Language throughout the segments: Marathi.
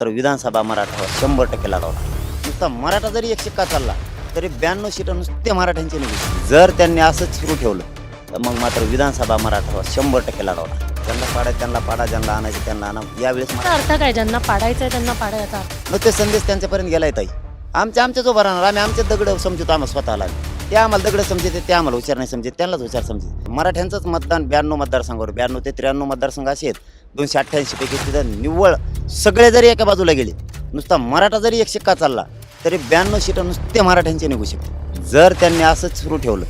तर विधानसभा मराठा शंभर टक्के लढवणार नुसता मराठा जरी एक शिक्का चालला तरी ब्याण्णव सीटं नुसते मराठ्यांचे निघू जर त्यांनी असंच सुरू ठेवलं तर मग मात्र विधानसभा मराठा शंभर टक्के लढवणार त्यांना पाडा त्यांना पाडा ज्यांना आणायचं त्यांना आणा यावेळेस अर्थ काय? ज्यांना पाडायचं आहे त्यांना पाडा याचा अर्थ. मग ते संदेश त्यांच्यापर्यंत गेलाय ताई. आमच्या आमच्याच उभा राहणार. आम्ही आमचे दगड समजतो आम्हाला स्वतःला ते आम्हाला दगड समजते ते आम्हाला हुशार नाही समजते त्यांनाच हुशार समजते. मराठ्यांचंच मतदान ब्याण्णव मतदारसंघावर ब्याण्णव ते त्र्याण्णव मतदारसंघ असे आहेत. दोनशे अठ्ठ्याऐंशी पैकी तिथं निव्वळ सगळे जरी एका बाजूला गेले नुसता मराठा जरी एक शिक्का चालला तरी ब्याण्णव सीटं नुसते मराठ्यांचे निघू शकते. जर त्यांनी असंच सुरू ठेवलं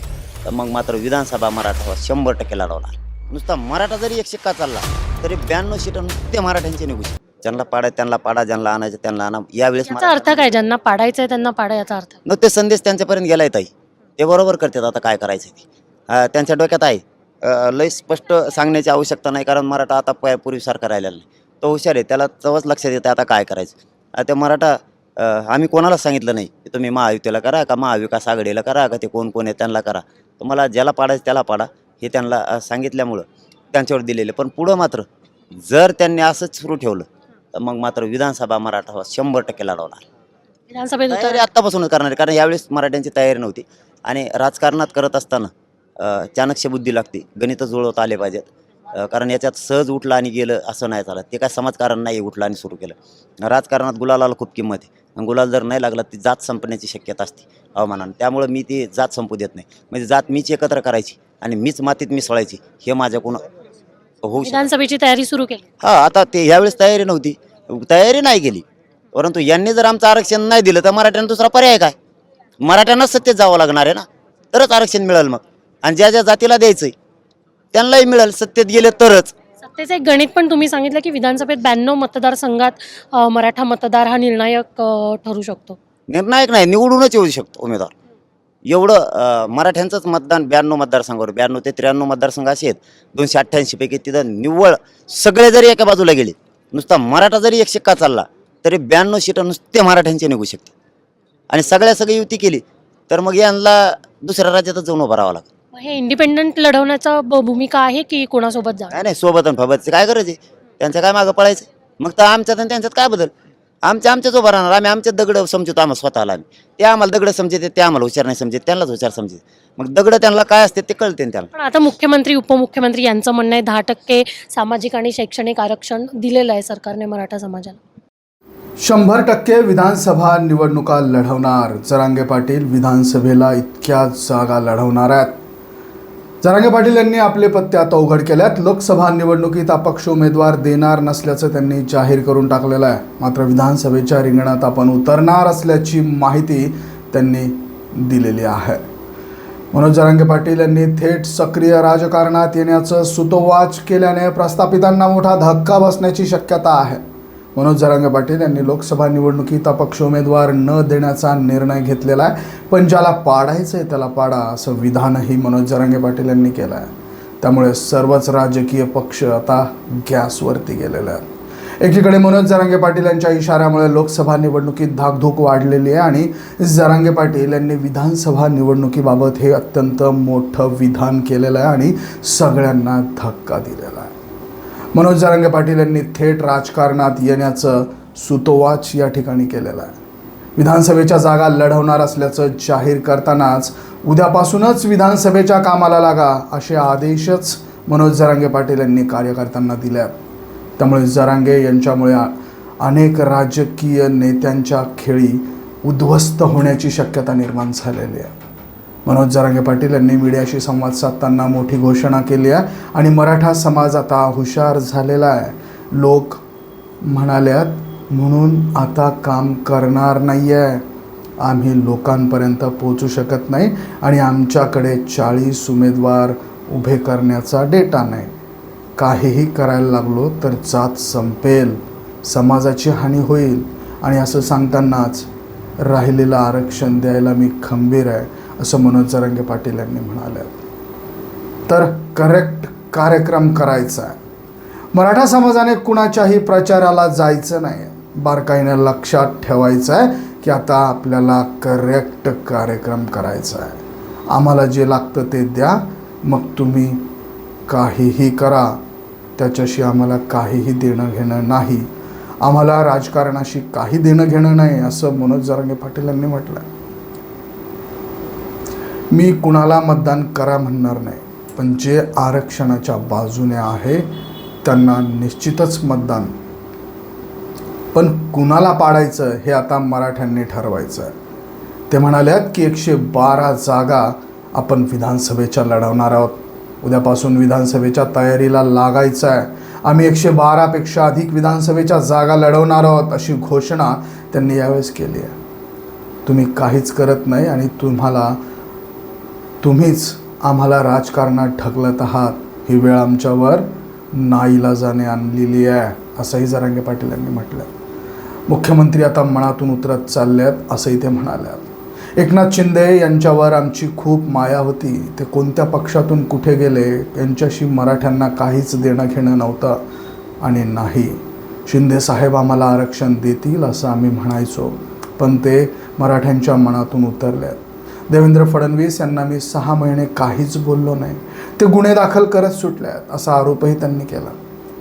तर मग मात्र विधानसभा मराठा शंभर टक्के लढवणार. नुसता मराठा जरी एक शिक्का चालला तरी ब्याण्णव सीटं नुसते मराठ्यांचे निघू शकते. ज्यांना पाडा त्यांना पाडा ज्यांना आणायचं त्यांना आणा. यावेळेस याचा अर्थ काय? ज्यांना पाडायचं आहे त्यांना पाडा याचा अर्थ. मग ते संदेश त्यांच्यापर्यंत गेलाय ताई. ते बरोबर करतात आता काय करायचं ते. अं, त्यांच्या डोक्यात आहे. लय स्पष्ट सांगण्याची आवश्यकता नाही कारण मराठा आता प पूर्वीसारखा राहिलेला नाही. तो हुशार आहे त्याला तेव्हाच लक्षात येतं आता काय करायचं. आता मराठा आम्ही कोणालाच सांगितलं नाही की तुम्ही महायुतीला करा का महाविकास आघाडीला करा का ते कोण कोण आहे त्यांना करा. तुम्हाला ज्याला पाडायचं त्याला पाडा हे त्यांना सांगितल्यामुळं त्यांच्यावर दिलेले पण पुढं मात्र जर त्यांनी असंच सुरू ठेवलं तर मग मात्र विधानसभा मराठा शंभर टक्के लढवणार. विधानसभेत तयारी आत्तापासूनच करणार कारण यावेळेस मराठ्यांची तयारी नव्हती. आणि राजकारणात करत असताना चाणक्य बुद्धी लागते. गणित जुळवता आले पाहिजेत. कारण याच्यात सहज उठलं आणि गेलं असं नाही झालं. ते काय समाजकारण नाही उठलं आणि सुरू केलं. राजकारणात गुलालाला खूप किंमत आहे. गुलाल जर नाही लागला ती जात संपण्याची शक्यता असते. हवामानानं त्यामुळं मी ती जात संपू देत नाही. म्हणजे जात मीच एकत्र करायची आणि मीच मातीत मिसळायची हे माझ्याकडून होऊ विधानसभेची तयारी सुरू केली. हा आता ते यावेळेस तयारी नव्हती. तयारी नाही केली परंतु यांनी जर आमचं आरक्षण नाही दिलं तर मराठ्यांना दुसरा पर्याय काय? मराठ्यांनाच सत्तेत जावं लागणार आहे ना? तरच आरक्षण मिळेल मग. आणि ज्या ज्या जातीला द्यायचंय त्यांनाही मिळेल. सत्तेत गेले तरच. सत्तेचं एक गणित पण तुम्ही सांगितलं की विधानसभेत ब्याण्णव मतदारसंघात अ, मराठा मतदार हा निर्णायक अ, ठरू शकतो. निर्णायक नाही निवडूनच येऊ शकतो उमेदवार. एवढं अं, मराठ्यांचंच मतदान ब्याण्णव मतदारसंघावर. ब्याण्णव ते त्र्याण्णव मतदारसंघ असे आहेत. दोनशे अठ्ठ्याऐंशी पैकी तिथं निव्वळ सगळे जरी एका बाजूला गेले नुसता मराठा जरी एक शिक्का चालला तरी ब्याण्णव सीटं नुसते मराठ्यांचे निघू शकते. आणि सगळ्या सगळी युती केली तर मग यांना दुसऱ्या राज्यातच जाऊन उभं राहावं लागतं. हे इंडिपेंडंट लढवण्याचा ब- भूमिका आहे की कोणासोबत जा काय नाही सोबत आणि फबतचं काय गरज आहे? त्यांचं काय मागं पळायचं मग तर आमच्यात आणि त्यांच्यात काय बदल? आमच्या आमच्याच उभं राहणार. आम्ही आमच्याच दगड समजतो आम्हाला स्वतःला आम्ही. ते आम्हाला दगड समजते ते आम्हाला हुशार नाही समजते त्यांनाच हुशार समजते. मग दगड त्यांना काय असते ते कळते ना त्यांना पण आता मुख्यमंत्री उपमुख्यमंत्री यांचं म्हणणं आहे दहा टक्के सामाजिक आणि शैक्षणिक आरक्षण दिलेलं आहे सरकारने मराठा समाजाला. शंभर टक्के विधानसभा निवडणुका लढवणार. जरांगे पाटील विधानसभेला इतक्या जागा लढवणार आहेत. जरांगे पाटील यांनी आपले पत्ते आता उघड केल्यात. लोकसभा निवडणुकीत अपक्ष उमेदवार देणार नसल्याचं त्यांनी जाहीर करून टाकलेलं आहे. मात्र विधानसभेच्या रिंगणात आपण उतरणार असल्याची माहिती त्यांनी दिलेली आहे. मनोज जरांगे पाटील यांनी थेट सक्रिय राजकारणात येण्याचं सुतोवाच केल्याने प्रस्थापितांना मोठा धक्का बसण्याची शक्यता आहे. मनोज जरांगे पाटील यांनी लोकसभा निवडणुकीत अपक्ष उमेदवार न देण्याचा निर्णय घेतलेला आहे. पण ज्याला पाडायचं आहे त्याला पाडा असं विधानही मनोज जरांगे पाटील यांनी केलं आहे त्यामुळे सर्वच राजकीय पक्ष आता गॅसवरती गेलेले आहेत. एकीकडे मनोज जरांगे पाटील यांच्या इशाऱ्यामुळे लोकसभा निवडणुकीत धाकधूक वाढलेली आहे आणि जरांगे पाटील यांनी विधानसभा निवडणुकीबाबत हे अत्यंत मोठं विधान केलेलं आहे आणि सगळ्यांना धक्का दिलेला आहे. मनोज जारंगे पाटील यांनी थेट राजकारणात येण्याचं सुतोवाच या ठिकाणी केलेलं आहे. विधानसभेच्या जागा लढवणार असल्याचं जाहीर करतानाच उद्यापासूनच विधानसभेच्या कामाला लागा असे आदेशच मनोज जरांगे पाटील यांनी कार्यकर्त्यांना दिले आहेत. त्यामुळे जरांगे यांच्यामुळे अनेक राजकीय नेत्यांच्या खेळी उद्ध्वस्त होण्याची शक्यता निर्माण झालेली आहे. मनोज जरांगे पाटील यांनी मीडियाशी संवाद साधताना मोठी घोषणा केली आहे. आणि मराठा समाज आता हुशार झालेला आहे. लोक म्हणाल्यात म्हणून आता काम करणार नाही आहे आम्ही लोकांपर्यंत पोचू शकत नाही आणि आमच्याकडे चाळीस उमेदवार उभे करण्याचा डेटा नाही. काहीही करायला लागलो तर जात संपेल. समाजाची हानी होईल. आणि असं सांगतानाच राहिलेलं आरक्षण द्यायला मी खंबीर आहे असं मनोज जरांगे पाटील यांनी म्हणाले. तर करेक्ट कार्यक्रम करायचा आहे. मराठा समाजाने कुणाच्याही प्रचाराला जायचं नाही. बारकाईनं लक्षात ठेवायचं आहे की आता आपल्याला करेक्ट कार्यक्रम करायचा आहे. आम्हाला जे लागतं ते द्या मग तुम्ही काहीही करा. त्याच्याशी आम्हाला काहीही देणं घेणं नाही. आम्हाला राजकारणाशी काही देणं घेणं नाही असं मनोज जरांगे पाटील यांनी म्हटलं मी कुणाला मतदान करा म्हणणार नाही पण जे आरक्षणाच्या बाजूने आहे त्यांना निश्चितच मतदान. पण कुणाला पाडायचं हे आता मराठ्यांनी ठरवायचं आहे ते म्हणाल्यात की एकशे बारा जागा आपण विधानसभेच्या लढवणार आहोत. उद्यापासून विधानसभेच्या तयारीला लागायचं आहे आम्ही एकशे बारापेक्षा अधिक विधानसभेच्या जागा लढवणार आहोत अशी घोषणा त्यांनी यावेळेस केली आहे. तुम्ही काहीच करत नाही आणि तुम्हाला तुम्हीच आम्हाला राजकारणात ढकलत आहात. ही वेळ आमच्यावर नाईलाजाने आणलेली आहे असंही जरांगे पाटील यांनी म्हटलं मुख्यमंत्री आता मनातून उतरत चालले आहेत असंही ते आहेत एकनाथ शिंदे यांच्यावर आमची खूप माया होती. ते कोणत्या पक्षातून कुठे गेले यांच्याशी मराठ्यांना काहीच देणं घेणं नव्हतं आणि नाही. शिंदे साहेब आम्हाला आरक्षण देतील असं आम्ही म्हणायचो पण ते मराठ्यांच्या मनातून उतरल्यात देवेंद्र फडणवीस यांना मी सहा महिने काहीच बोललो नाही. ते गुन्हे दाखल करत सुटल्यात असा आरोपही त्यांनी केला.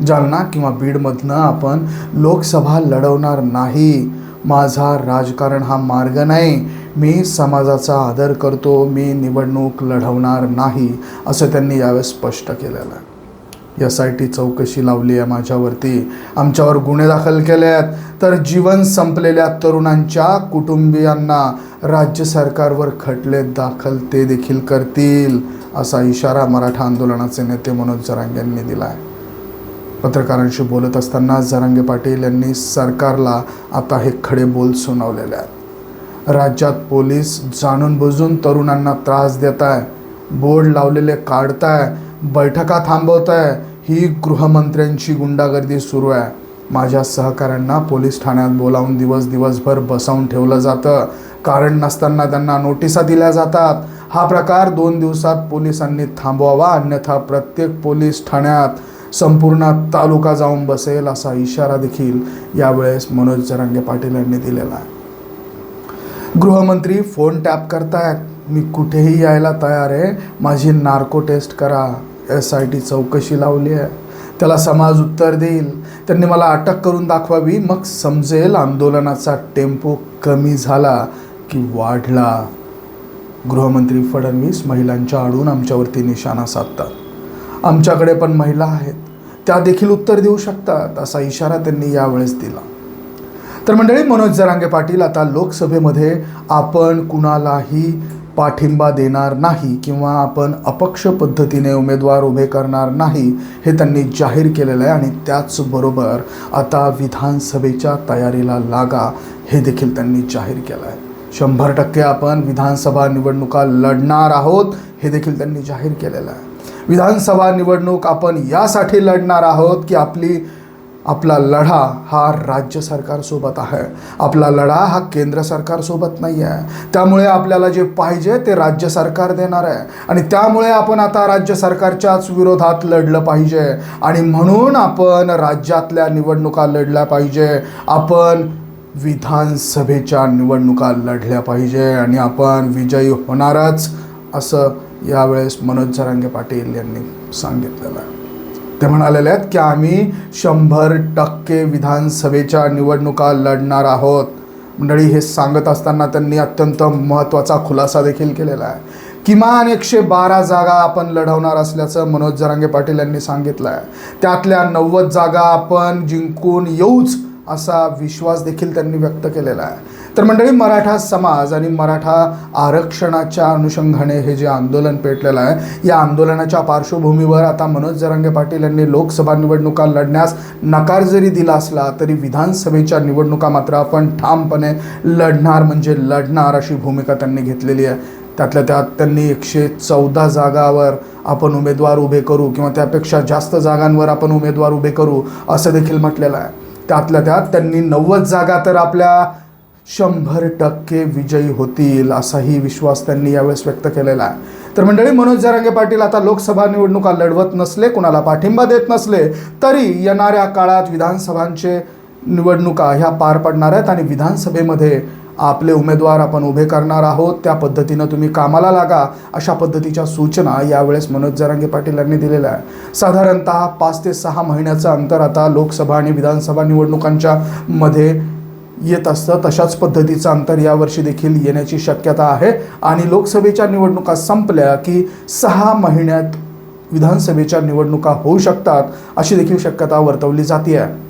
जालना किंवा बीडमधनं आपण लोकसभा लढवणार नाही. माझा राजकारण हा मार्ग नाही. मी समाजाचा आदर करतो मी निवडणूक लढवणार नाही असं त्यांनी यावेळेस स्पष्ट केलेलं आहे. एस आय टी चौकशी लावली आहे माझ्यावरती. आमच्यावर गुन्हे दाखल केले आहेत तर जीवन संपलेल्या तरुणांच्या कुटुंबियांना राज्य सरकारवर खटले दाखल ते देखील करतील असा इशारा मराठा आंदोलनाचे नेते मनोज जरांगे यांनी दिला आहे पत्रकारांशी बोलत असताना जरांगे पाटील यांनी सरकारला आता हे खडे बोल सुनावलेले आहेत. राज्यात पोलीस जाणून बुजून तरुणांना त्रास देत आहे. बोर्ड लावलेले काढताय बैठका थांबवत आहे. ही गृहमंत्र्यांची गुंडागर्दी सुरू आहे. माझ्या सहकाऱ्यांना पोलीस ठाण्यात बोलावून दिवस दिवसभर बसावून ठेवलं जातं. कारण नसताना त्यांना नोटिसा दिल्या जातात. हा प्रकार दोन दिवसात पोलिसांनी थांबवावा. अन्यथा प्रत्येक पोलीस ठाण्यात संपूर्ण तालुका जाऊन बसेल असा इशारा देखील यावेळेस मनोज जरांगे पाटील यांनी दिलेला आहे. गृहमंत्री फोन टॅप करतायत. मी कुठेही यायला तयार आहे. माझी नार्को टेस्ट करा. एस आय टी चौकशी लावली आहे. त्याला समाज उत्तर देईल. त्यांनी मला अटक करून दाखवावी. मग समजेल आंदोलनाचा टेम्पो कमी झाला की वाढला. गृहमंत्री फडणवीस महिलांच्या आडून आमच्यावरती निशाणा साधतात. आमच्याकडे पण महिला आहेत. त्या देखील उत्तर देऊ शकतात असा इशारा त्यांनी यावेळेस दिला. तर मंडळी मनोज जरांगे पाटील आता लोकसभेमध्ये आपण कुणालाही पाठिंबा देणार नाही किंवा आपण अपक्ष पद्धतीने उमेदवार उभे करणार नाही हे त्यांनी जाहीर केलेलं आहे आणि त्याचबरोबर आता विधानसभेच्या तयारीला लागा हे देखील त्यांनी जाहीर केलं आहे शंभर टक्के आपण विधानसभा निवडणुका लढणार आहोत हे देखील त्यांनी जाहीर केलेलं आहे. विधानसभा निवडणूक आपण यासाठी लढणार आहोत की आपली आपला लढा हा राज्य सरकारसोबत आहे. आपला लढा हा केंद्र सरकारसोबत नाही आहे. त्यामुळे आपल्याला जे पाहिजे ते राज्य सरकार देणार आहे. आणि त्यामुळे आपण आता राज्य सरकारच्याच विरोधात लढलं पाहिजे. आणि म्हणून आपण राज्यातल्या निवडणुका लढल्या पाहिजे. आपण विधानसभेच्या निवडणुका लढल्या पाहिजे. आणि आपण विजयी होणारच असं यावेळेस मनोज जरांगे पाटील यांनी सांगितलेलं आहे. ते म्हणालेले आहेत की आम्ही शंभर टक्के विधानसभेच्या निवडणुका लढणार आहोत. मंडळी हे सांगत असताना त्यांनी अत्यंत महत्त्वाचा खुलासा देखील केलेला आहे. किमान एकशे बारा जागा आपण लढवणार असल्याचं मनोज जरांगे पाटील यांनी सांगितलं आहे. त्यातल्या नव्वद जागा आपण जिंकून येऊच असा विश्वास देखील त्यांनी व्यक्त केलेला आहे. तर मंडळी मराठा समाज आणि मराठा आरक्षणाच्या अनुषंगाने हे जे आंदोलन पेटलेलं आहे या आंदोलनाच्या पार्श्वभूमीवर आता मनोज जरांगे पाटील यांनी लोकसभा निवडणुका लढण्यास नकार जरी दिला असला तरी विधानसभेच्या निवडणुका मात्र आपण ठामपणे लढणार म्हणजे लढणार अशी भूमिका त्यांनी घेतलेली आहे. त्यातल्या त्यात त्यांनी एकशे चौदा जागावर आपण उमेदवार उभे करू किंवा त्यापेक्षा जास्त जागांवर आपण उमेदवार उभे करू असं देखील म्हटलेलं आहे. त्यातल्या त्यात त्यांनी नव्वद जागा तर आपल्या शंभर टक्के विजयी होतील असाही विश्वास त्यांनी यावेळेस व्यक्त केलेला आहे. तर मंडळी मनोज जरांगे पाटील आता लोकसभा निवडणुका लढवत नसले कुणाला पाठिंबा देत नसले तरी येणाऱ्या काळात विधानसभांचे निवडणुका ह्या पार पडणार आहेत आणि विधानसभेमध्ये आपले उमेदवार आपण उभे करणार आहोत. त्या पद्धतीनं तुम्ही कामाला लागा अशा पद्धतीच्या सूचना यावेळेस मनोज जरांगे पाटील यांनी दिलेल्या आहे साधारणतः पाच ते सहा महिन्याचं अंतर आता लोकसभा आणि विधानसभा निवडणुकांच्या मध्ये येत असतं. तशाच पद्धतीचं अंतर यावर्षी देखील येण्याची शक्यता आहे. आणि लोकसभेच्या निवडणुका संपल्या की सहा महिन्यात विधानसभेच्या निवडणुका होऊ शकतात अशी देखील शक्यता वर्तवली जाते आहे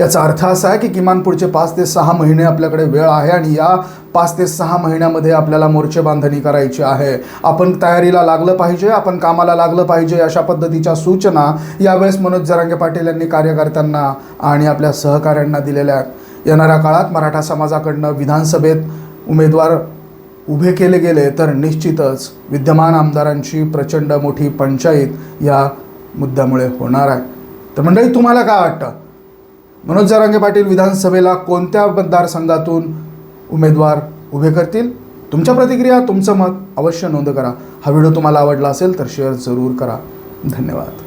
याचा अर्थ असा आहे की किमान पुढचे पाच ते सहा महिने आपल्याकडे वेळ आहे आणि या पाच ते सहा महिन्यामध्ये आपल्याला मोर्चे बांधणी करायची आहे. आपण तयारीला लागलं पाहिजे आपण कामाला लागलं पाहिजे अशा पद्धतीच्या सूचना यावेळेस मनोज जरांगे पाटील यांनी कार्यकर्त्यांना आणि आपल्या सहकाऱ्यांना दिलेल्या आहेत. येणाऱ्या काळात मराठा समाजाकडनं विधानसभेत उमेदवार उभे केले गेले तर निश्चितच विद्यमान आमदारांची प्रचंड मोठी पंचायत या मुद्द्यामुळे होणार आहे. तर मंडळी तुम्हाला काय वाटतं? मनोज जरांगे पाटील विधानसभेला कोणत्या मतदारसंघातून उमेदवार उभे करतील? तुमच्या प्रतिक्रिया तुमचं मत अवश्य नोंद करा. हा व्हिडिओ तुम्हाला आवडला असेल तर शेअर जरूर करा. धन्यवाद.